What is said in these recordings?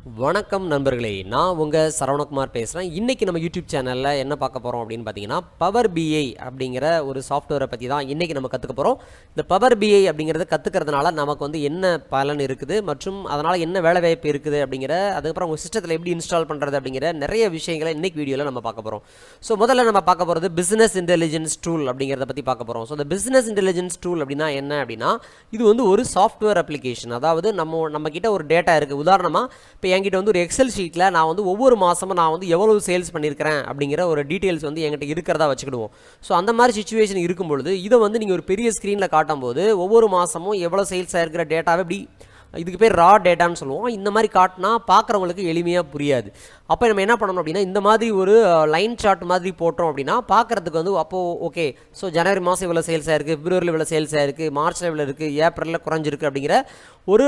வணக்கம் நண்பர்களே நான் உங்கள் சரவணகுமார் பேசுகிறேன் இன்றைக்கி நம்ம யூடியூப் சேனலில் என்ன பார்க்க போகிறோம் அப்படின்னு பார்த்தீங்கன்னா பவர் பிஐ அப்படிங்கிற ஒரு சாஃப்ட்வேரை பற்றி தான் இன்றைக்கி நம்ம கற்றுக்க போகிறோம் இந்த பவர் பிஐ அப்படிங்கிறத கற்றுக்கிறதுனால நமக்கு வந்து என்ன பலன் இருக்குது மற்றும் அதனால் என்ன வேலை வாய்ப்பு இருக்குது அப்படிங்கிற அதுக்கப்புறம் உங்கள் சிஸ்டத்தில் எப்படி இன்ஸ்டால் பண்ணுறது அப்படிங்கிற நிறைய விஷயங்களை இன்றைக்கி வீடியோவில் நம்ம பார்க்க போகிறோம் ஸோ முதல்ல நம்ம பார்க்க போகிறது பிஸ்னஸ் இன்டெலிஜென்ஸ் டூல் அப்படிங்கிறத பற்றி பார்க்க போகிறோம் ஸோ இந்த பிஸ்னஸ் இன்டெலிஜென்ஸ் டூல் அப்படின்னா என்ன அப்படின்னா இது வந்து ஒரு சாஃப்ட்வேர் அப்ளிகேஷன் அதாவது நம்ம நம்மக்கிட்ட ஒரு டேட்டா இருக்குது உதாரணமாக இப்போ என்கிட்ட வந்து ஒரு எக்ஸல் ஷீட்டில் நான் வந்து ஒவ்வொரு மாதமும் நான் வந்து எவ்வளவு சேல்ஸ் பண்ணியிருக்கிறேன் அப்படிங்கிற ஒரு டீட்டெயில்ஸ் வந்து என்கிட்ட இருக்கிறதா வச்சுக்கிடுவோம். ஸோ அந்த மாதிரி சுச்சுவேஷன் இருக்கும் பொழுது இதை வந்து நீங்கள் ஒரு பெரிய ஸ்க்ரீனில் காட்டும்போது ஒவ்வொரு மாதமும் எவ்வளோ சேல்ஸ் ஆகிருக்கிற டேட்டாவை இப்படி இதுக்கு பேர் ரா டேட்டான்னு சொல்லுவோம். இந்த மாதிரி காட்டினா பார்க்குறவங்களுக்கு எளிமையாக புரியாது. அப்போ நம்ம என்ன பண்ணணும் அப்படின்னா இந்த மாதிரி ஒரு லைன் சார்ட் மாதிரி போட்டோம் அப்படின்னா பார்க்குறதுக்கு வந்து அப்போது ஓகே ஸோ ஜனவரி மாதம் இவ்வளோ சேல்ஸ் ஆயிருக்கு பிப்ரவரியில் இவ்வளோ சேல்ஸ் ஆயிருக்கு மார்ச்சில் இவ்வளோ இருக்குது ஏப்ரலில் குறைஞ்சிருக்கு அப்படிங்கிற ஒரு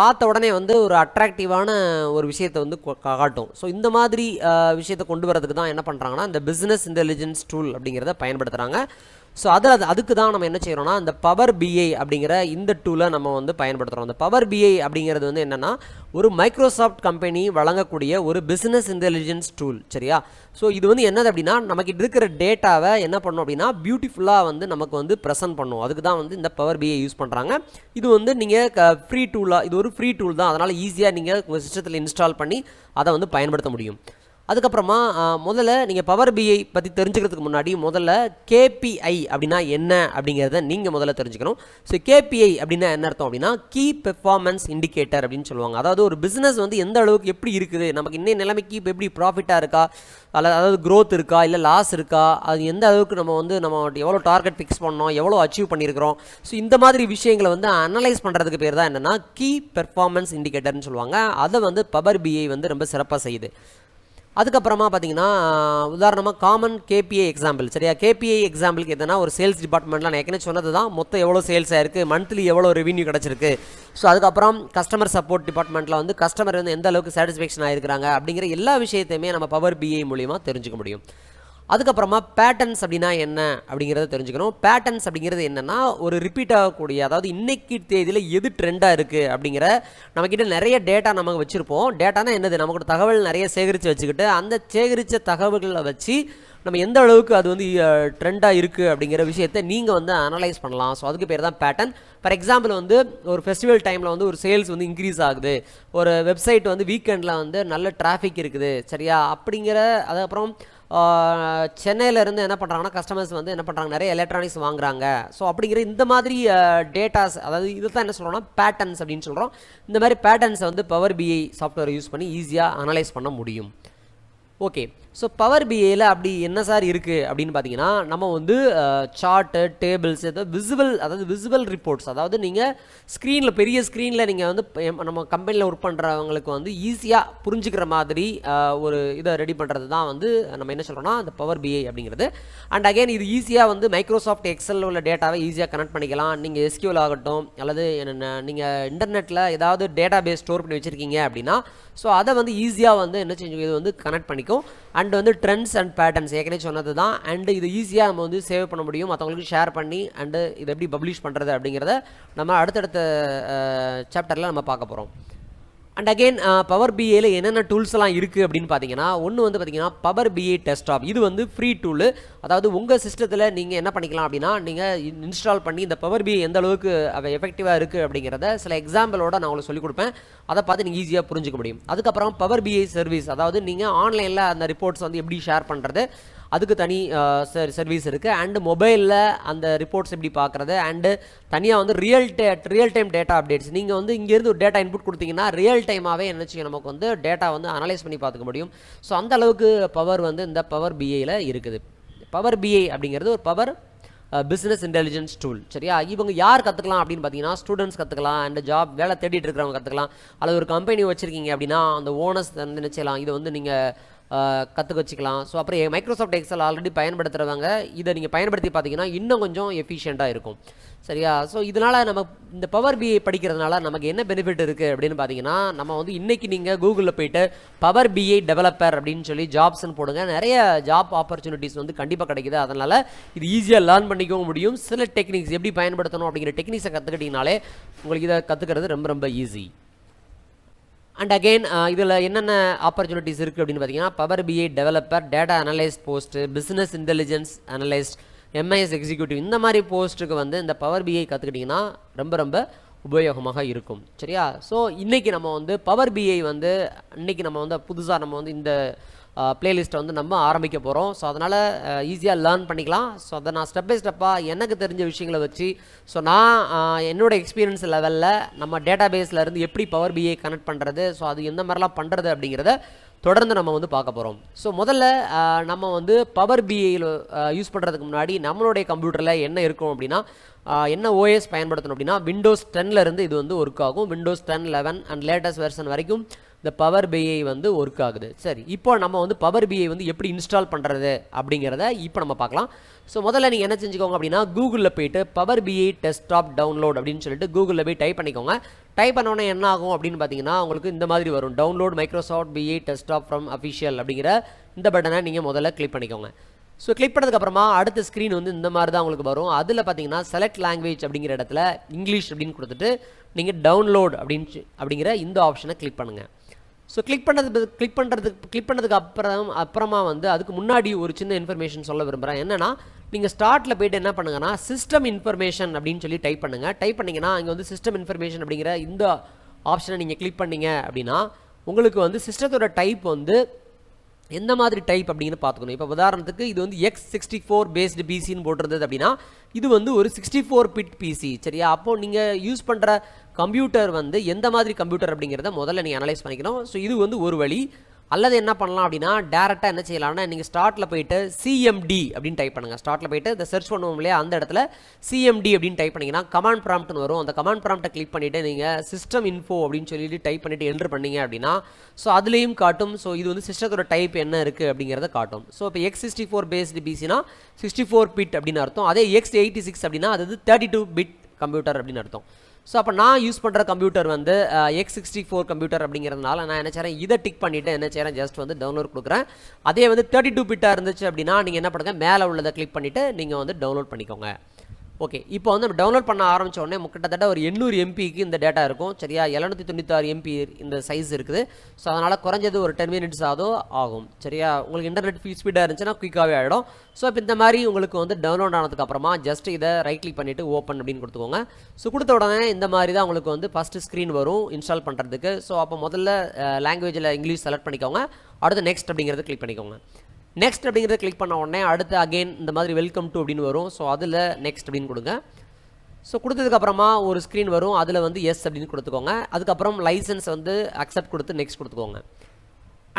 பார்த்த உடனே வந்து ஒரு அட்ராக்டிவான ஒரு விஷயத்தை வந்து காட்டும். ஸோ இந்த மாதிரி விஷயத்தை கொண்டு வரதுக்கு தான் என்ன பண்ணுறாங்கன்னா இந்த பிஸ்னஸ் இன்டெலிஜென்ஸ் டூல் அப்படிங்கிறத பயன்படுத்துகிறாங்க ஸோ அதில் அது அதுக்கு தான் நம்ம என்ன செய்கிறோம்னா இந்த பவர் பிஐ அப்படிங்கிற இந்த டூலை நம்ம வந்து பயன்படுத்துகிறோம் இந்த பவர் பிஐ அப்படிங்கிறது வந்து என்னென்னா ஒரு மைக்ரோசாஃப்ட் கம்பெனி வழங்கக்கூடிய ஒரு பிஸ்னஸ் இன்டெலிஜென்ஸ் டூல் சரியா? ஸோ இது வந்து என்னது அப்படின்னா நமக்கு இருக்கிற டேட்டாவை என்ன பண்ணோம் அப்படின்னா பியூட்டிஃபுல்லாக வந்து நமக்கு வந்து ப்ரெசென்ட் பண்ணும். அதுக்கு தான் வந்து இந்த பவர் பிஐ யூஸ் பண்ணுறாங்க இது வந்து நீங்கள் ஃப்ரீ டூலாக இது ஒரு ஃப்ரீ டூல் தான். அதனால் ஈஸியாக நீங்கள் சிஸ்டத்தில் இன்ஸ்டால் பண்ணி அதை வந்து பயன்படுத்த முடியும். அதுக்கப்புறமா முதல்ல நீங்கள் பவர் பிஐ பற்றி தெரிஞ்சுக்கிறதுக்கு முன்னாடி முதல்ல கேபிஐ அப்படின்னா என்ன அப்படிங்கிறத நீங்கள் முதல்ல தெரிஞ்சுக்கணும். ஸோ கேபிஐ அப்படின்னா என்ன அர்த்தம் அப்படின்னா கீ பெர்ஃபார்மன்ஸ் இண்டிகேட்டர் அப்படின்னு சொல்லுவாங்க. அதாவது ஒரு பிஸ்னஸ் வந்து எந்த அளவுக்கு எப்படி இருக்குது நமக்கு இன்னும் நிலைமைக்கு இப்போ எப்படி ப்ராஃபிட்டாக இருக்கா அல்ல அதாவது க்ரோத் இருக்கா இல்லை லாஸ் இருக்கா அது எந்த அளவுக்கு நம்ம வந்து நம்ம எவ்வளோ டார்கெட் ஃபிக்ஸ் பண்ணோம் எவ்வளோ அச்சீவ் பண்ணியிருக்கிறோம் ஸோ இந்த மாதிரி விஷயங்களை வந்து அனலைஸ் பண்ணுறதுக்கு பேர் தான் என்னென்னா கீ பெர்ஃபார்மன்ஸ் இண்டிகேட்டர்னு சொல்லுவாங்க. அதை வந்து பவர் பிஐ வந்து ரொம்ப சிறப்பாக செய்யுது. அதுக்கப்புறமா பார்த்தீங்கன்னா உதாரணமாக காமன் கேபிஐ எக்ஸாம்பிள் சரியா? கேபிஐ எக்ஸாம்பிளுக்கு எதனா ஒரு சேல்ஸ் டிபார்ட்மெண்ட்டில் நான் ஏற்கனவே சொன்னது தான் மொத்தம் எவ்வளோ சேல்ஸ் ஆயிருக்கு மந்த்லி எவ்வளோ ரெவன்யூ கிடச்சிருக்கு. ஸோ அதுக்கப்புறம் கஸ்டமர் சப்போர்ட் டிபார்ட்மெண்ட்டில் வந்து கஸ்டமர் வந்து எந்த அளவுக்கு சாட்டிஸ்ஃபேக்ஷன் ஆயிருக்கிறாங்க அப்படிங்கிற எல்லா விஷயத்தையுமே நம்ம பவர் பிஐ மூலியமாக தெரிஞ்சுக்க முடியும். அதுக்கப்புறமா பேட்டர்ன்ஸ் அப்படின்னா என்ன அப்படிங்கிறத தெரிஞ்சுக்கணும். பேட்டர்ன்ஸ் அப்படிங்கிறது என்னென்னா ஒரு ரிப்பீட் ஆகக்கூடிய அதாவது இன்னைக்கு தேதியில் எது ட்ரெண்டாக இருக்குது அப்படிங்கிற நம்மக்கிட்ட நிறைய டேட்டா நமக்கு வச்சுருப்போம். டேட்டானா என்னது? நமக்கு தகவல் நிறைய சேகரித்து வச்சுக்கிட்டு அந்த சேகரித்த தகவல்களை வச்சு நம்ம எந்த அளவுக்கு அது வந்து ட்ரெண்டாக இருக்குது அப்படிங்கிற விஷயத்தை நீங்கள் வந்து அனலைஸ் பண்ணலாம். ஸோ அதுக்கு பேர் தான் பேட்டர்ன் ஃபார் எக்ஸாம்பிள் வந்து ஒரு ஃபெஸ்டிவல் டைமில் வந்து ஒரு சேல்ஸ் வந்து இன்க்ரீஸ் ஆகுது. ஒரு வெப்சைட் வந்து வீக்கெண்டில் வந்து நல்ல டிராஃபிக் இருக்குது. சரியா? அப்படிங்கிற அதுக்கப்புறம் சென்னையிலேருந்து என்ன பண்ணுறாங்கன்னா கஸ்டமர்ஸ் வந்து என்ன பண்ணுறாங்க நிறைய எலக்ட்ரானிக்ஸ் வாங்குறாங்க. ஸோ அப்படிங்கிற இந்த மாதிரி டேட்டாஸ் அதாவது இதை தான் என்ன சொல்கிறோம்னா பேட்டர்ன்ஸ் அப்படின்னு சொல்கிறோம் இந்த மாதிரி பேட்டர்ன்ஸை வந்து பவர் பிஐ சாஃப்ட்வேர் யூஸ் பண்ணி ஈஸியாக அனலைஸ் பண்ண முடியும். ஓகே ஸோ பவர் பிஏயில் அப்படி என்ன சார் இருக்குது அப்படின்னு பார்த்தீங்கன்னா நம்ம வந்து சார்ட்டு டேபிள்ஸ் ஏதாவது விசுவல் அதாவது விசுவல் ரிப்போர்ட்ஸ் அதாவது நீங்கள் ஸ்க்ரீனில் பெரிய ஸ்க்ரீனில் நீங்கள் வந்து நம்ம கம்பெனியில் ஒர்க் பண்ணுறவங்களுக்கு வந்து ஈஸியாக புரிஞ்சுக்கிற மாதிரி ஒரு இதை ரெடி பண்ணுறது தான் வந்து நம்ம என்ன சொல்கிறோம்னா அந்த பவர் பிஏ அப்படிங்கிறது. அண்ட் அகைன் இது ஈஸியாக வந்து மைக்ரோசாஃப்ட் எக்ஸலில் உள்ள டேட்டாவை ஈஸியாக கனெக்ட் பண்ணிக்கலாம். நீங்கள் எஸ்கியூல் ஆகட்டும் அல்லது நீங்கள் இன்டர்நெட்டில் ஏதாவது டேட்டா பேஸ் ஸ்டோர் பண்ணி வச்சுருக்கீங்க அப்படின்னா ஸோ அதை வந்து ஈஸியாக வந்து என்ன செஞ்சு இது வந்து கனெக்ட் பண்ணிக்கும். அண்ட் அண்ட் வந்து ட்ரெண்ட்ஸ் அண்ட் பேட்டர்ன்ஸ் ஏற்கனவே சொன்னது தான் அண்டு இது ஈஸியாக நம்ம வந்து சேவ் பண்ண முடியும். மற்றவங்களுக்கு ஷேர் பண்ணி அண்டு இதை எப்படி பப்ளிஷ் பண்ணுறது அப்படிங்கிறத நம்ம அடுத்தடுத்த சாப்டரில் நம்ம பார்க்க போகிறோம் அண்ட் அகெயின் பவர் பிஏல என்னென்ன டூல்ஸ் எல்லாம் இருக்குது அப்படின்னு பார்த்தீங்கன்னா ஒன்று வந்து பார்த்தீங்கன்னா பவர் பிஏ டெஸ்டாப் இது வந்து ஃப்ரீ டூலு அதாவது உங்கள் சிஸ்டத்தில் நீங்கள் என்ன பண்ணிக்கலாம் அப்படின்னா நீங்கள் இன்ஸ்டால் பண்ணி இந்த பவர் பிஏ எந்த அளவுக்கு அவை எஃபெக்டிவாக இருக்குது அப்படிங்கிறத சில எக்ஸாம்பிளோட நான் உங்களுக்கு சொல்லிக் கொடுப்பேன். அதை பார்த்து நீங்கள் ஈஸியாக புரிஞ்சுக்க முடியும். அதுக்கப்புறம் பவர் பிஏ சர்வீஸ் அதாவது நீங்கள் ஆன்லைனில் அந்த ரிப்போர்ட்ஸ் வந்து எப்படி ஷேர் பண்ணுறது அதுக்கு தனி சர்வீஸ் இருக்குது அண்டு மொபைலில் அந்த ரிப்போர்ட்ஸ் எப்படி பார்க்குறது அண்டு தனியாக வந்து real day real time data updates நீங்கள் வந்து இங்கேருந்து ஒரு டேட்டா இன்புட் கொடுத்தீங்கன்னா ரியல் டைமாகவே என்ன நமக்கு வந்து டேட்டா வந்து அனலைஸ் பண்ணி பார்த்துக்க முடியும். ஸோ அந்த அளவுக்கு பவர் வந்து இந்த பவர் பிஐயில் இருக்குது. பவர் பிஐ அப்படிங்கிறது ஒரு பவர் பிஸ்னஸ் இன்டெலிஜென்ஸ் டூல் சரியா? இவங்க யார் கற்றுக்கலாம் அப்படின்னு பார்த்தீங்கன்னா ஸ்டூடெண்ட்ஸ் கற்றுக்கலாம் அண்ட் ஜாப் வேலை தேடிட்டு இருக்கிறவங்க கற்றுக்கலாம் அல்லது ஒரு கம்பெனி வச்சுருக்கீங்க அப்படின்னா அந்த ஓனர்ஸ் வந்து என்ன செய்யலாம்? இதை வந்து நீங்கள் கற்றுக்க வச்சுக்கலாம். ஸோ அப்புறம் மைக்ரோசாஃப்ட் எக்ஸல் ஆல்ரெடி பயன்படுத்துகிறவங்க இதை நீங்கள் பயன்படுத்தி பார்த்தீங்கன்னா இன்னும் கொஞ்சம் எஃபிஷியண்ட்டாக இருக்கும். சரியா? ஸோ இதனால் நம்ம இந்த பவர் பிஐ படிக்கிறதுனால நமக்கு என்ன பெனிஃபிட் இருக்குது அப்படின்னு பார்த்தீங்கன்னா நம்ம வந்து இன்றைக்கி நீங்கள் கூகுளில் போயிட்டு பவர் பிஐ டெவலப்பர் அப்படின்னு சொல்லி ஜாப்ஸ்னு போடுங்க. நிறைய ஜாப் ஆப்பர்ச்சுனிட்டிஸ் வந்து கண்டிப்பாக கிடைக்குது. அதனால் இது ஈஸியாக லேர்ன் பண்ணிக்கவும் முடியும். சில டெக்னிக்ஸ் எப்படி பயன்படுத்தணும் அப்படிங்கிற டெக்னிக்ஸை கற்றுக்கிட்டிங்கனாலே உங்களுக்கு இதை கற்றுக்கிறது ரொம்ப ரொம்ப ஈஸி அண்ட் அகெயின் இதில் என்னென்ன ஆப்பர்ச்சுனிட்டிஸ் இருக்குது அப்படின்னு பார்த்தீங்கன்னா Power BI developer data analyst post business intelligence analyst MIS executive இந்த மாதிரி போஸ்ட்டுக்கு வந்து இந்த பவர் பிஐ கற்றுக்கிட்டிங்கன்னா ரொம்ப ரொம்ப உபயோகமாக இருக்கும். சரியா? ஸோ இன்றைக்கி நம்ம வந்து பவர் பிஐ வந்து இன்றைக்கி நம்ம வந்து புதுசாக நம்ம வந்து இந்த பிளேலிஸ்ட்டை வந்து நம்ம ஆரம்பிக்க போகிறோம் ஸோ அதனால் ஈஸியாக லேர்ன் பண்ணிக்கலாம். ஸோ அதை நான் ஸ்டெப் பை ஸ்டெப்பாக எனக்கு தெரிஞ்ச விஷயங்களை வச்சு ஸோ நான் என்னோடய என்னோட எக்ஸ்பீரியன்ஸ் லெவலில் நம்ம டேட்டா இருந்து எப்படி பவர் பிஐ கனெக்ட் பண்ணுறது ஸோ அது எந்த மாதிரிலாம் பண்ணுறது அப்படிங்கிறத தொடர்ந்து நம்ம வந்து பார்க்க போகிறோம் ஸோ முதல்ல நம்ம வந்து பவர் பிஐயில் யூஸ் பண்ணுறதுக்கு முன்னாடி நம்மளுடைய கம்ப்யூட்டரில் என்ன இருக்கும் அப்படின்னா என்ன ஓஎஸ் பயன்படுத்தணும் அப்படின்னா விண்டோஸ் டென்லேருந்து இது வந்து ஒர்க் ஆகும். Windows ten eleven and latest version வரைக்கும் இந்த பவர் பிஐ வந்து ஒர்க் ஆகுது. சரி இப்போ நம்ம வந்து பவர் பிஐ வந்து எப்படி இன்ஸ்டால் பண்ணுறது அப்படிங்கிறத இப்போ நம்ம பார்க்கலாம். ஸோ முதல்ல நீங்கள் என்ன செஞ்சுக்கோங்க அப்படின்னா கூகுளில் போயிட்டு பவர் பிஐ டெஸ்க்டாப் டவுன்லோட் அப்படின்னு சொல்லிட்டு கூகுளில் போய் டைப் பண்ணிக்கோங்க. டைப் பண்ணோன்னே என்ன ஆகும் அப்படின்னு பார்த்தீங்கன்னா உங்களுக்கு இந்த மாதிரி வரும். Download Microsoft BI desktop from official அப்படிங்கிற இந்த பட்டனை நீங்கள் முதல்ல கிளிக் பண்ணிக்கோங்க. ஸோ கிளிக் பண்ணதுக்கப்புறமா அடுத்த ஸ்க்ரீன் வந்து இந்த மாதிரி தான் உங்களுக்கு வரும். அதில் பார்த்தீங்கன்னா செலக்ட் லாங்குவேஜ் அப்படிங்கிற இடத்துல இங்கிலீஷ் அப்படின்னு கொடுத்துட்டு நீங்கள் டவுன்லோட் அப்படின்னு அப்படிங்கிற இந்த ஆப்ஷனை கிளிக் பண்ணுங்கள் ஸோ கிளிக் பண்ணது கிளிக் பண்ணுறதுக்கு கிளிக் பண்ணதுக்கு அப்புறம் அப்புறமா வந்து அதுக்கு முன்னாடி ஒரு சின்ன இன்ஃபர்மேஷன் சொல்ல விரும்புகிறேன் என்னன்னா நீங்கள் ஸ்டார்ட்டில் போயிட்டு என்ன பண்ணுங்கன்னா சிஸ்டம் இன்ஃபர்மேஷன் அப்படின்னு சொல்லி டைப் பண்ணுங்கள் டைப் பண்ணிங்கன்னா இங்கே வந்து சிஸ்டம் இன்ஃபர்மேஷன் அப்படிங்கிற இந்த ஆப்ஷனை நீங்கள் கிளிக் பண்ணீங்க அப்படின்னா உங்களுக்கு வந்து சிஸ்டத்தோட டைப் வந்து எந்த மாதிரி டைப் அப்படின்னு பார்த்துக்கணும். இப்போ உதாரணத்துக்கு இது வந்து எக்ஸ் சிக்ஸ்டி ஃபோர் பேஸ்டு பிசின்னு போட்டிருந்தது அப்படின்னா இது வந்து ஒரு சிக்ஸ்டி ஃபோர் பிட் பிசி சரியா? அப்போது நீங்கள் யூஸ் பண்ணுற கம்ப்யூட்டர் வந்து எந்த மாதிரி கம்ப்யூட்டர் அப்படிங்கிறத முதல்ல நீங்கள் அனலைஸ் பண்ணிக்கணும். ஸோ இது வந்து ஒரு வழி. அல்லது என்ன பண்ணலாம் அப்படின்னா டேரெக்டாக என்ன செய்யலாம்னா நீங்கள் ஸ்டார்ட்டில் போயிட்டு சிஎம்டி அப்படின்னு டைப் பண்ணுங்கள் ஸ்டார்ட்டில் போயிட்டு இந்த சர்ச் பண்ணுவோம் இல்லையா அந்த இடத்துல சிஎம்டி அப்படின்னு டைப் பண்ணிங்கன்னா கமாண்ட் ப்ராம்ப்ட்னு வரும். அந்த கமாண்ட் ப்ராம்ப்ட்டை கிளிக் பண்ணிவிட்டு நீங்கள் சிஸ்டம் இன்ஃபோ அப்படின்னு சொல்லிட்டு டைப் பண்ணிவிட்டு என்ட்ரு பண்ணீங்க அப்படின்னா ஸோ அதுலேயும் காட்டும். ஸோ இது வந்து சிஸ்டத்தோட டைப் என்ன இருக்குது அப்படிங்கிறத காட்டும். ஸோ இப்போ எக்ஸ் சிக்ஸ்டி ஃபோர் பேஸ்டு பிசினா சிக்ஸ்டி ஃபோர் பிட் அப்படின்னு அர்த்தம். அதே எக்ஸ் எயிட்டி சிக்ஸ் அப்படின்னா அது தேர்ட்டி டூ பிட் கம்ப்யூட்டர் அப்படின்னு அர்த்தம். ஸோ அப்போ நான் யூஸ் பண்ணுற கம்ப்யூட்டர் வந்து எக்ஸ் சிக்ஸ்டி ஃபோர் கம்ப்யூட்டர் அப்படிங்கிறதுனால நான் என்ன செய்கிறேன் இதை டிக் பண்ணிவிட்டு என்ன செய்கிறேன் ஜஸ்ட் வந்து டவுன்லோட் கொடுக்குறேன். அதே வந்து தேர்ட்டி டூ பிட்டாக இருந்துச்சு அப்படின்னா நீங்கள் என்ன பண்ணுங்கள் மேலே உள்ளதை கிளிக் பண்ணிவிட்டு நீங்கள் வந்து டவுன்லோட் பண்ணிக்கோங்க. ஓகே இப்போ வந்து நம்ம டவுன்லோட் பண்ண ஆரம்பிச்ச உடனே கிட்டத்தட்ட ஒரு எண்ணூறு எம்பிக்கு இந்த டேட்டா இருக்கும். சரியா? எழுநூற்றி தொண்ணூத்தாறு எம்பி இந்த சைஸ் இருக்குது. ஸோ அதனால் குறைஞ்சது ஒரு டென் மினிட்ஸ் ஆதோ ஆகும். சரியா? உங்களுக்கு இன்டர்நெட் ஃபீ ஸ்பீடாக இருந்துச்சுன்னா குயிக்காகவே ஆகிடும் ஸோ இப்போ இந்த மாதிரி உங்களுக்கு வந்து டவுன்லோட் ஆனதுக்கப்புறமா ஜஸ்ட் இதை ரைட் கிளிக் பண்ணிவிட்டு ஓப்பன் அப்படின்னு கொடுத்துக்கோங்க. ஸோ கொடுத்த உடனே இந்த மாதிரி தான் உங்களுக்கு வந்து ஃபஸ்ட்டு ஸ்க்ரீன் வரும் இன்ஸ்டால் பண்ணுறதுக்கு ஸோ அப்போ முதல்ல லாங்குவேஜில் இங்கிலீஷ் செலக்ட் பண்ணிக்கோங்க. அடுத்து நெக்ஸ்ட் அப்படிங்கிறத கிளிக் பண்ணிக்கோங்க. நெக்ஸ்ட் அப்படிங்கிறத கிளிக் பண்ண உடனே அடுத்து அகைன் இந்த மாதிரி வெல்கம் டு அப்படின்னு வரும். ஸோ அதில் நெக்ஸ்ட் அப்படின்னு கொடுங்க. ஸோ கொடுத்ததுக்கப்புறமா ஒரு ஸ்க்ரீன் வரும். அதில் வந்து எஸ் அப்படின்னு கொடுத்துக்கோங்க. அதுக்கப்புறம் லைசன்ஸ் வந்து அக்செப்ட் கொடுத்து நெக்ஸ்ட் கொடுத்துக்கோங்க.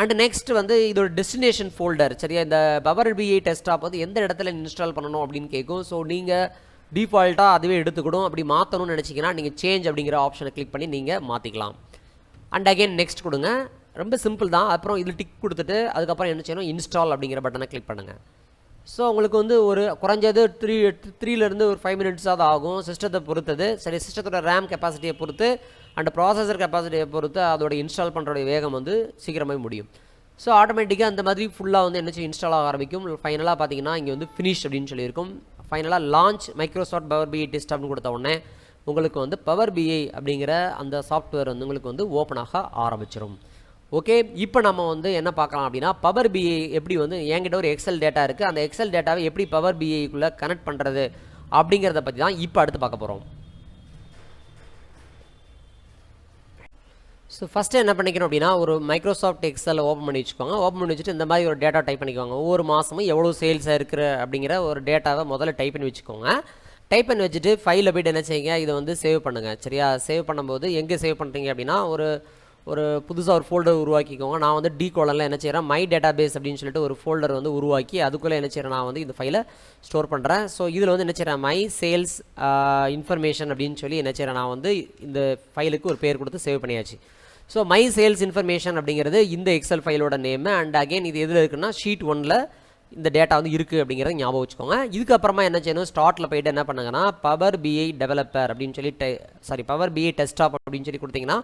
அண்ட் நெக்ஸ்ட் வந்து இதோட டெஸ்டினேஷன் ஃபோல்டர் சரியா? இந்த பவர் பிஐ டெஸ்டாப் வந்து எந்த இடத்துல இன்ஸ்டால் பண்ணணும் அப்படின்னு கேட்கும். ஸோ நீங்கள் டிஃபால்ட்டாக அதுவே எடுத்துக்கிடும் அப்படி மாற்றணும்னு நினச்சிங்கன்னா நீங்கள் சேஞ்ச் அப்படிங்கிற ஆப்ஷனை கிளிக் பண்ணி நீங்கள் மாற்றிக்கலாம் அண்ட் அகைன் நெக்ஸ்ட் கொடுங்க. ரொம்ப சிம்பிள் தான். அப்புறம் இதில் டிக் கொடுத்துட்டு அதுக்கப்புறம் என்ன செய்யணும்? இன்ஸ்டால் அப்படிங்கிற பட்டனை கிளிக் பண்ணுங்கள் ஸோ உங்களுக்கு வந்து ஒரு குறைஞ்சது த்ரீ த்ரீலேருந்து ஒரு ஃபைவ் மினிட்ஸாவது ஆகும். சிஸ்டத்தை பொறுத்தது. சரி சிஸ்டத்தோட ரேம் கெப்பாசிட்டியை பொறுத்து அண்ட் ப்ராசஸர் கெப்பாசிட்டியை பொறுத்து அதோட இன்ஸ்டால் பண்ணுறோட வேகம் வந்து சீக்கிரமாக முடியும். ஸோ ஆட்டோமேட்டிக்காக அந்த மாதிரி ஃபுல்லாக வந்து என்ன செய்யும் இன்ஸ்டால் ஆக ஆரம்பிக்கும். ஃபைனலாக பார்த்தீங்கன்னா இங்கே வந்து ஃபினிஷ் அப்படின்னு சொல்லியிருக்கும். ஃபைனலாக launch Microsoft power BI desk அப்படின்னு கொடுத்த உடனே உங்களுக்கு வந்து பவர் பிஐ அப்படிங்கிற அந்த சாஃப்ட்வேர் வந்து உங்களுக்கு வந்து ஓப்பன் ஆக ஆரம்பிச்சிடும் ஓகே இப்போ நம்ம வந்து என்ன பார்க்கலாம் அப்படின்னா பவர் பிஐ எப்படி வந்து என்கிட்ட ஒரு எக்ஸல் டேட்டா இருக்குது அந்த எக்ஸல் டேட்டாவை எப்படி பவர் பிஐக்குள்ளே கனெக்ட் பண்ணுறது அப்படிங்கிறத பற்றி தான் இப்போ அடுத்து பார்க்க போகிறோம் ஸோ ஃபஸ்ட்டு என்ன பண்ணிக்கணும் அப்படின்னா ஒரு மைக்ரோசாஃப்ட் எக்ஸல் ஓப்பன் பண்ணி வச்சுக்கோங்க. ஓப்பன் பண்ணி வச்சுட்டு இந்த மாதிரி ஒரு டேட்டா டைப் பண்ணிக்கோங்க. ஒவ்வொரு மாதமும் எவ்வளோ சேல்ஸாக இருக்கிற அப்படிங்கிற ஒரு டேட்டாவை முதல்ல டைப் பண்ணி வச்சுக்கோங்க. டைப் பண்ணி வச்சுட்டு ஃபைலில் போய்ட்டு என்ன செய்யுங்க? இதை வந்து சேவ் பண்ணுங்கள் சரியா? சேவ் பண்ணும்போது எங்கே சேவ் பண்ணுறீங்க அப்படின்னா ஒரு ஒரு புதுசாக ஒரு ஃபோல்டர் உருவாக்கிக்கோங்க. நான் வந்து டி கோலனில் என்ன செய்கிறேன் மை டேட்டா பேஸ் அப்படின்னு சொல்லிட்டு ஒரு ஃபோல்டர் வந்து உருவாக்கி அதுக்குள்ளே என்ன செய்கிறேன் நான் வந்து இந்த ஃபைலை ஸ்டோர் பண்ணுறேன் ஸோ இதில் வந்து என்ன செய்கிறேன் மை சேல்ஸ் இன்ஃபர்மேஷன் அப்படின்னு சொல்லி என்ன செய்கிறேன் நான் வந்து இந்த ஃபைலுக்கு ஒரு பேர் கொடுத்து சேவ் பண்ணியாச்சு. ஸோ மை சேல்ஸ் இன்ஃபர்மேஷன் அப்படிங்கிறது இந்த எக்ஸல் ஃபைலோட நேமு அண்ட் அகைன் இது எதில் இருக்குன்னா ஷீட் ஒனில் இந்த டேட்டா வந்து இருக்குது அப்படிங்கிறத ஞாபகம் வச்சுக்கோங்க. இதுக்கப்புறமா என்ன செய்யணும்? ஸ்டார்ட்டில் போயிட்டு என்ன பண்ணுங்கன்னா பவர் பிஐ டெவலப்பர் அப்படின்னு சொல்லி டெ சாரி பவர் பிஐ டெஸ்டாப் அப்படின்னு சொல்லி கொடுத்தீங்கன்னா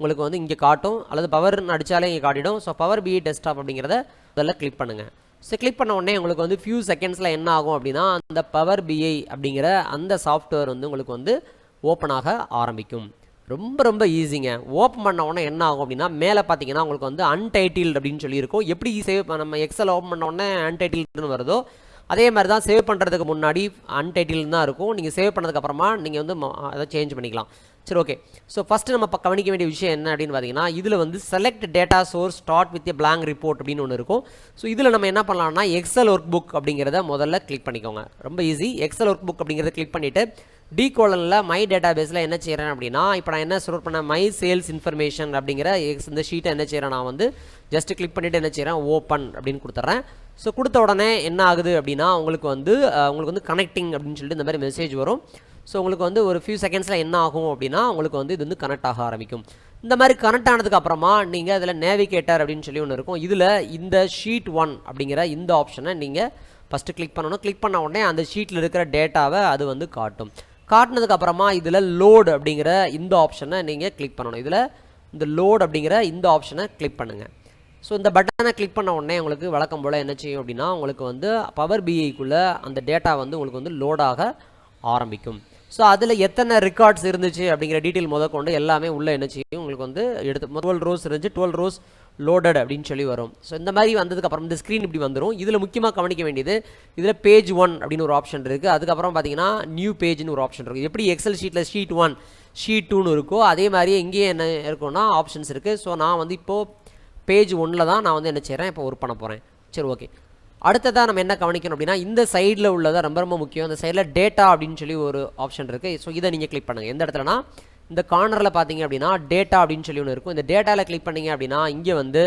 உங்களுக்கு வந்து இங்கே காட்டும். அல்லது பவர்னு அடித்தாலே இங்கே காட்டிடும். ஸோ பவர் பிஐ டெஸ்க்டாப் அப்படிங்கிறத முதல்ல கிளிக் பண்ணுங்கள் ஸோ கிளிக் பண்ண உடனே உங்களுக்கு வந்து ஃபியூ செகண்ட்ஸில் என்ன ஆகும் அப்படின்னா அந்த பவர் பிஐ அப்படிங்கிற அந்த சாஃப்ட்வேர் வந்து உங்களுக்கு வந்து ஓப்பன் ஆக ஆரம்பிக்கும். ரொம்ப ரொம்ப ஈஸிங்க ஓப்பன் பண்ண உடனே என்ன ஆகும் அப்படின்னா மேலே பார்த்தீங்கன்னா உங்களுக்கு வந்து அன்டைட்டில்டு அப்படின்னு சொல்லியிருக்கும். எப்படி சேவ் நம்ம எக்ஸல் ஓப்பன் பண்ண உடனே அன்டைட்டில்டுன்னு வருதோ அதே மாதிரி தான் சேவ் பண்ணுறதுக்கு முன்னாடி அன்டைட்டில் தான் இருக்கும். நீங்கள் சேவ் பண்ணதுக்கப்புறமா நீங்கள் வந்து ம- அதை சேஞ்ச் பண்ணிக்கலாம். சரி ஓகே ஸோ ஃபஸ்ட்டு நம்ம கவனிக்க வேண்டிய விஷயம் என்ன அப்படின்னு பார்த்தீங்கன்னா இதில் வந்து select data source start with a blank report அப்படின்னு ஒன்று இருக்கும். ஸோ இதில் நம்ம என்ன பண்ணலாம்னா எக்ஸல் ஒர்க் புக் அப்படிங்கிறத முதல்ல கிளிக் பண்ணிக்கோங்க. ரொம்ப ஈஸி எக்ஸல் ஒர்க் புக் அப்படிங்கிறத கிளிக் பண்ணிவிட்டு டி கோலனில் மை டேட்டா பேஸில் என்ன செய்கிறேன் அப்படின்னா இப்போ நான் என்ன ஸ்டோர் பண்ணேன்? மை சேல்ஸ் இன்ஃபர்மேஷன் அப்படிங்கிற இந்த ஷீட்டை என்ன செய்கிறேன் நான் வந்து ஜஸ்ட் கிளிக் பண்ணிவிட்டு என்ன செய்கிறேன் ஓப்பன் அப்படின்னு கொடுத்துட்றேன். ஸோ கொடுத்த உடனே என்ன ஆகுது அப்படின்னா உங்களுக்கு வந்து உங்களுக்கு வந்து கனெக்டிங் அப்படின்னு சொல்லிட்டு இந்த மாதிரி மெசேஜ் வரும். ஸோ உங்களுக்கு வந்து ஒரு ஃபியூ செகண்ட்ஸில் என்ன ஆகும் அப்படின்னா உங்களுக்கு வந்து இது வந்து கனெக்ட் ஆக ஆரம்பிக்கும். இந்த மாதிரி கனெக்ட் ஆனதுக்கு அப்புறமா நீங்கள் அதில் நேவிகேட்டர் அப்படின்னு சொல்லி ஒன்று இருக்கும். இதில் இந்த ஷீட் ஒன் அப்படிங்கிற இந்த ஆப்ஷனை நீங்கள் ஃபஸ்ட்டு கிளிக் பண்ணணும். கிளிக் பண்ண உடனே அந்த ஷீட்டில் இருக்கிற டேட்டாவை அது வந்து காட்டும். காட்டினதுக்கு அப்புறமா இதில் லோடு அப்படிங்கிற இந்த ஆப்ஷனை நீங்கள் கிளிக் பண்ணணும். இதில் இந்த லோடு அப்படிங்கிற இந்த ஆப்ஷனை கிளிக் பண்ணுங்கள் ஸோ இந்த பட்டனை கிளிக் பண்ண உடனே உங்களுக்கு வழக்கம் போல் என்ன செய்யும் அப்படின்னா உங்களுக்கு வந்து பவர் பிஐக்குள்ளே அந்த டேட்டா வந்து உங்களுக்கு வந்து லோடாக ஆரம்பிக்கும். ஸோ அதில் எத்தனை ரெக்கார்ட்ஸ் இருந்துச்சு அப்படிங்கிற டீட்டெயில் முதற்கொண்டு எல்லாமே உள்ளே என்ன செய்யும்? உங்களுக்கு வந்து எடுத்து டுவெல் ரோஸ் இருந்துச்சு. டுவெல் ரோஸ் லோடட் அப்படின்னு சொல்லி வரும். ஸோ இந்த மாதிரி வந்ததுக்கு அப்புறம் இந்த ஸ்க்ரீன் இப்படி வந்துடும் இதில் முக்கியமாக கவனிக்க வேண்டியது இதில் பேஜ் ஒன் அப்படின்னு ஒரு ஆப்ஷன் இருக்குது அதுக்கப்புறம் பார்த்தீங்கன்னா நியூ பேஜ்னு ஒரு ஆப்ஷன் இருக்குது எப்படி எக்ஸல் ஷீட்டில் ஷீட் ஒன் ஷீட் டூன்னு இருக்கோ அதே மாதிரி இங்கேயே என்ன இருக்கும்னா ஆப்ஷன்ஸ் இருக்குது ஸோ நான் வந்து இப்போது பேஜ் ஒன்றில் தான் நான் வந்து என்ன செய்கிறேன் இப்போ ஒர்க் பண்ண போகிறேன் சரி ஓகே அடுத்ததாக நம்ம என்ன கவனிக்கணும் அப்படின்னா இந்த சைடில் உள்ளதா ரொம்ப ரொம்ப முக்கியம். இந்த சைடில் டேட்டா அப்படின்னு சொல்லி ஒரு ஆப்ஷன் இருக்குது ஸோ இதை நீங்கள் கிளிக் பண்ணுங்கள் எந்த இடத்துலனா இந்த கார்னரில் பார்த்தீங்க அப்படின்னா டேட்டா அப்படின்னு சொல்லி ஒன்று இருக்கும். இந்த டேட்டாவில் கிளிக் பண்ணீங்க அப்படின்னா இங்கே வந்து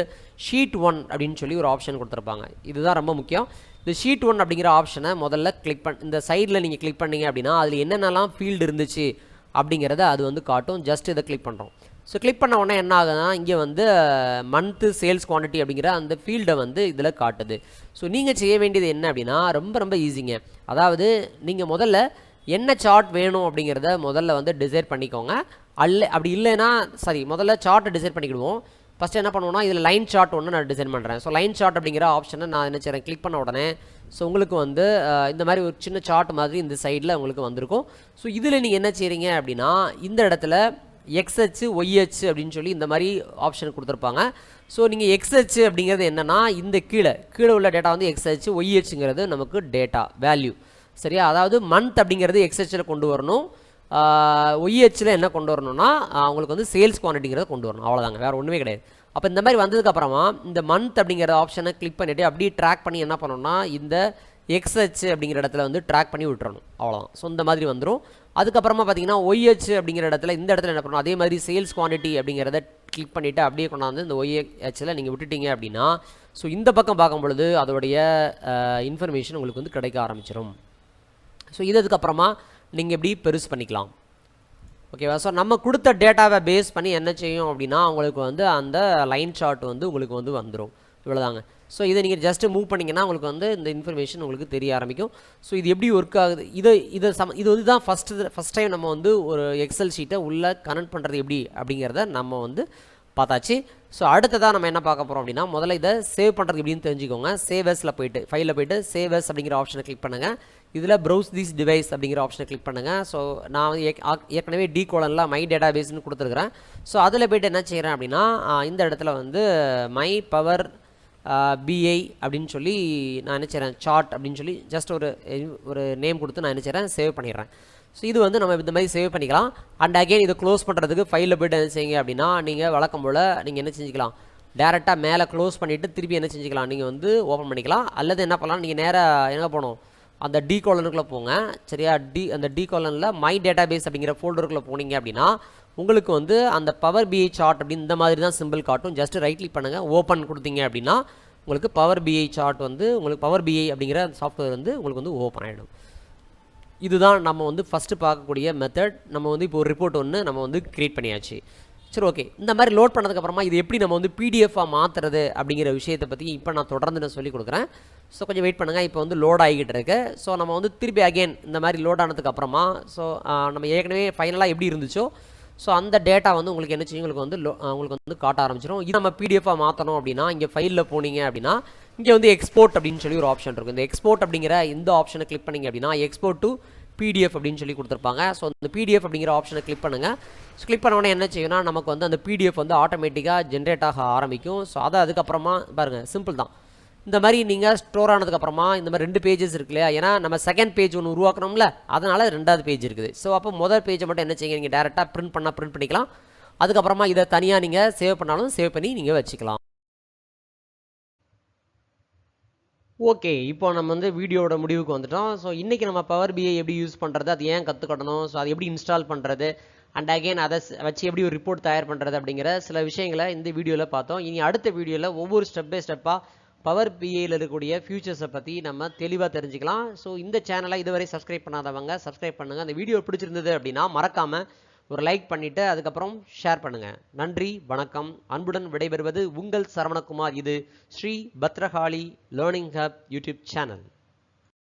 ஷீட் ஒன் அப்படின்னு சொல்லி ஒரு ஆப்ஷன் கொடுத்துருப்பாங்க. இதுதான் ரொம்ப முக்கியம். இந்த ஷீட் ஒன் அப்படிங்கிற ஆப்ஷனை முதல்ல கிளிக் பண் இந்த சைடில் நீங்கள் கிளிக் பண்ணீங்க அப்படின்னா அதில் என்னென்னலாம் ஃபீல்டு இருந்துச்சு அப்படிங்கிறத அது வந்து காட்டும். ஜஸ்ட் இதை கிளிக் பண்ணுறோம் ஸோ கிளிக் பண்ண உடனே என்ன ஆகுதுன்னா இங்கே வந்து மந்த்து சேல்ஸ் குவான்டிட்டி அப்படிங்கிற அந்த ஃபீல்டை வந்து இதில் காட்டுது. ஸோ நீங்கள் செய்ய வேண்டியது என்ன அப்படின்னா ரொம்ப ரொம்ப ஈஸிங்க அதாவது நீங்கள் முதல்ல என்ன சார்ட் வேணும் அப்படிங்கிறத முதல்ல வந்து டிசைட் பண்ணிக்கோங்க. அல்ல அப்படி இல்லைன்னா சரி முதல்ல சார்ட்டை டிசைட் பண்ணிக்கிடுவோம். ஃபஸ்ட்டு என்ன பண்ணுவோம்னா இதில் லைன் சார்ட் ஒன்று நான் டிசைன் பண்ணுறேன் ஸோ லைன் சார்ட் அப்படிங்கிற ஆப்ஷனை நான் என்ன செய்கிறேன் கிளிக் பண்ண உடனே ஸோ உங்களுக்கு வந்து இந்த மாதிரி ஒரு சின்ன சார்ட் மாதிரி இந்த சைடில் உங்களுக்கு வந்திருக்கும். ஸோ இதில் நீங்கள் என்ன செய்கிறீங்க அப்படின்னா இந்த இடத்துல எக்ஸ்ஹெச் ஒய்ஹெச் அப்படின்னு சொல்லி இந்த மாதிரி ஆப்ஷன் கொடுத்துருப்பாங்க. ஸோ நீங்கள் எக்ஸ்ஹெச் அப்படிங்கிறது என்னென்னா இந்த கீழே கீழே உள்ள டேட்டா வந்து எக்ஸ்ஹெச் ஒய்ஹெச்ங்கிறது நமக்கு டேட்டா வேல்யூ சரியா? அதாவது மந்த் அப்படிங்கிறது எக்ஸ்ஹெச்சில் கொண்டு வரணும். ஒய்ஹெச்சில் என்ன கொண்டு வரணும்னா அவங்களுக்கு வந்து சேல்ஸ் குவான்டிட்டிங்கிறத கொண்டு வரணும். அவ்வளோதாங்க வேறு ஒன்றுமே கிடையாது. அப்போ இந்த மாதிரி வந்ததுக்கப்புறமா இந்த மந்த் அப்படிங்கிற ஆப்ஷனை கிளிக் பண்ணிவிட்டு அப்படியே ட்ராக் பண்ணி என்ன பண்ணணும்னா இந்த எக்ஸ்ஹெச் அப்படிங்கிற இடத்துல வந்து ட்ராக் பண்ணி விட்டுறணும். அவ்வளோதான் ஸோ இந்த மாதிரி வந்துடும் அதுக்கப்புறமா பார்த்தீங்கன்னா ஒய்ஹெச் அப்படிங்கிற இடத்துல இந்த இடத்துல என்ன பண்ணணும்? அதே மாதிரி சேல்ஸ் குவான்டிட்டி அப்படிங்கிறத கிளிக் பண்ணிவிட்டு அப்படியே கொண்டாந்து இந்த ஒய்ஹெச்சில் நீங்கள் விட்டுட்டீங்க அப்படின்னா ஸோ இந்த பக்கம் பார்க்கும் பொழுது அதோடைய இன்ஃபர்மேஷன் உங்களுக்கு வந்து கிடைக்க ஆரம்பிச்சிடும் ஸோ இதுக்கப்புறமா நீங்கள் எப்படி பெருசு பண்ணிக்கலாம். ஓகேவா ஸோ நம்ம கொடுத்த டேட்டாவை பேஸ் பண்ணி என்ன செய்யும் அப்படின்னா உங்களுக்கு வந்து அந்த லைன் சார்ட் வந்து உங்களுக்கு வந்து வந்துடும் இவ்வளோதாங்க ஸோ இதை நீங்கள் ஜஸ்ட்டு மூவ் பண்ணிங்கன்னா உங்களுக்கு வந்து இந்த இன்ஃபர்மேஷன் உங்களுக்கு தெரிய ஆரம்பிக்கும். ஸோ இது எப்படி ஒர்க் ஆகுது? இதை இதை சம் இது வந்து தான் ஃபஸ்ட்டு ஃபஸ்ட் டைம் நம்ம வந்து ஒரு எக்ஸல் ஷீட்டை உள்ளே கனெக்ட் பண்ணுறது எப்படி அப்படிங்கிறத நம்ம வந்து பார்த்தாச்சு. ஸோ அடுத்ததாக நம்ம என்ன பார்க்க போகிறோம் அப்படின்னா முதல்ல இதை சேவ் பண்ணுறது எப்படின்னு தெரிஞ்சுக்கோங்க. சேவர்ஸில் போயிட்டு ஃபைலில் போயிட்டு சேவர்ஸ் அப்படிங்கிற ஆப்ஷனை கிளிக் பண்ணுங்கள் இதில் ப்ரௌஸ் திஸ் டிவைஸ் அப்படிங்கிற ஆப்ஷனை கிளிக் பண்ணுங்கள் ஸோ நான் ஏற்கனவே டி கோலனில் மை டேட்டா பேஸ்னு கொடுத்துருக்குறேன். ஸோ அதில் போயிட்டு என்ன செய்கிறேன் அப்படின்னா இந்த இடத்துல வந்து மை பவர் பிஐ அப்படின்னு சொல்லி நான் என்ன செய்கிறேன் சார்ட் அப்படின்னு சொல்லி ஜஸ்ட் ஒரு ஒரு நேம் கொடுத்து நான் என்ன செய்கிறேன் சேவ் பண்ணிடுறேன். ஸோ இது வந்து நம்ம இந்த மாதிரி சேவ் பண்ணிக்கலாம். அண்ட் அகைன் இதை க்ளோஸ் பண்ணுறதுக்கு ஃபைலில் போய்ட்டு என்ன செய்யுங்க அப்படின்னா நீங்கள் வழக்கம் போல் நீங்கள் என்ன செஞ்சுக்கலாம். டேரெக்டாக மேலே க்ளோஸ் பண்ணிவிட்டு திருப்பி என்ன செஞ்சுக்கலாம். நீங்கள் வந்து ஓப்பன் பண்ணிக்கலாம். அல்லது என்ன பண்ணலாம் நீங்கள் நேராக எங்கே போகணும்? அந்த டி காலனுக்குள்ளே போங்க. சரியா? டி அந்த டி காலனில் மை டேட்டா பேஸ் அப்படிங்கிற ஃபோல்டருக்குள்ளே போனீங்க அப்படின்னா உங்களுக்கு வந்து அந்த பவர் பிஐ சார்ட் அப்படின்னு இந்த மாதிரி தான் சிம்பிள் காட்டும். ஜஸ்ட் ரைட் கிளிக் பண்ணுங்கள் ஓப்பன் கொடுத்தீங்க அப்படின்னா உங்களுக்கு பவர் பிஐ சார்ட் வந்து உங்களுக்கு பவர் பிஐ அப்படிங்கிற சாஃப்ட்வேர் வந்து உங்களுக்கு வந்து ஓப்பன் ஆகிடும் இதுதான் நம்ம வந்து ஃபஸ்ட்டு பார்க்கக்கூடிய மெத்தட் நம்ம வந்து இப்போ ஒரு ரிப்போர்ட் ஒன்று நம்ம வந்து க்ரியேட் பண்ணியாச்சு. சரி ஓகே இந்த மாதிரி லோட் பண்ணதுக்கப்புறமா இது எப்படி நம்ம வந்து பிடிஎஃபாக மாற்றுறது அப்படிங்கிற விஷயத்தை பற்றி இப்போ நான் தொடர்ந்து நான் சொல்லி கொடுக்குறேன். ஸோ கொஞ்சம் வெயிட் பண்ணுங்கள் இப்போ வந்து லோட் ஆகிக்கிட்டு இருக்கு. ஸோ நம்ம வந்து திருப்பி அகைன் இந்த மாதிரி லோட் ஆனதுக்கப்புறமா ஸோ நம்ம ஏற்கனவே ஃபைனலாக எப்படி இருந்துச்சோ ஸோ அந்த டேட்டா வந்து உங்களுக்கு என்ன செய்யும்? உங்களுக்கு வந்து உங்களுக்கு வந்து காட்ட ஆரம்பிச்சிடும் இது நம்ம பிடிஎஃபாக மாற்றணும் அப்படின்னா இங்கே ஃபைலில் போனீங்க அப்படின்னா இங்கே வந்து எக்ஸ்போர்ட் அப்படின்னு சொல்லி ஒரு ஆப்ஷன் இருக்கும். இந்த எக்ஸ்போர்ட் அப்படிங்கிற இந்த ஆப்ஷனை கிளிக் பண்ணிங்க அப்படின்னா எக்ஸ்போர்ட் டு பிடிஎஃப் அப்படின்னு சொல்லி கொடுத்துருப்பாங்க. ஸோ அந்த பிடிஎஃப் அப்படிங்கிற ஆப்ஷனை கிளிக் பண்ணுங்கள் ஸோ கிளிக் பண்ண உடனே என்ன செய்யணும்னா நமக்கு வந்து அந்த பிடிஎஃப் வந்து ஆட்டோமேட்டிக்காக ஜென்ரேட் ஆக ஆரம்பிக்கும். ஸோ அதை அதுக்கப்புறமா பாருங்கள் சிம்பிள் தான். இந்த மாதிரி நீங்கள் ஸ்டோர் ஆனதுக்கப்புறமா இந்த மாதிரி ரெண்டு பேஜஸ் இருக்கு இல்லையா? ஏன்னா நம்ம செகண்ட் பேஜ் ஒன்று உருவாக்கணும்ல அதனால் ரெண்டாவது பேஜ் இருக்குது. ஸோ அப்போ முதல் பேஜை மட்டும் என்ன செய்யுங்க நீங்கள் டேரெக்டாக பிரிண்ட் பண்ணால் பிரிண்ட் பண்ணிக்கலாம். அதுக்கப்புறமா இதை தனியாக நீங்கள் சேவ் பண்ணாலும் சேவ் பண்ணி நீங்கள் வச்சுக்கலாம். ஓகே இப்போ நம்ம வந்து வீடியோவோட முடிவுக்கு வந்துட்டோம். ஸோ இன்றைக்கி நம்ம பவர் பிஐ எப்படி யூஸ் பண்ணுறது அது ஏன் கற்றுக்கணும் ஸோ அது எப்படி இன்ஸ்டால் பண்ணுறது அண்ட் அகைன் அதை வச்சு எப்படி ஒரு ரிப்போர்ட் தயார் பண்ணுறது அப்படிங்கிற சில விஷயங்களை இந்த வீடியோவில் பார்த்தோம். இனி அடுத்த வீடியோவில் ஒவ்வொரு ஸ்டெப் பை ஸ்டெப்பாக பவர் பிஐயில் இருக்கக்கூடிய ஃபியூச்சர்ஸை பற்றி நம்ம தெளிவாக தெரிஞ்சுக்கலாம். ஸோ இந்த சேனலை இதுவரை சப்ஸ்கிரைப் பண்ணாதவங்க சப்ஸ்கிரைப் பண்ணுங்கள் அந்த வீடியோ பிடிச்சிருந்தது அப்படின்னா மறக்காமல் ஒரு லைக் பண்ணிவிட்டு அதுக்கப்புறம் ஷேர் பண்ணுங்கள் நன்றி வணக்கம். அன்புடன் விடைபெறுவது உங்கள் சரவணகுமார். இது Sri Bhadrakali learning hub YouTube channel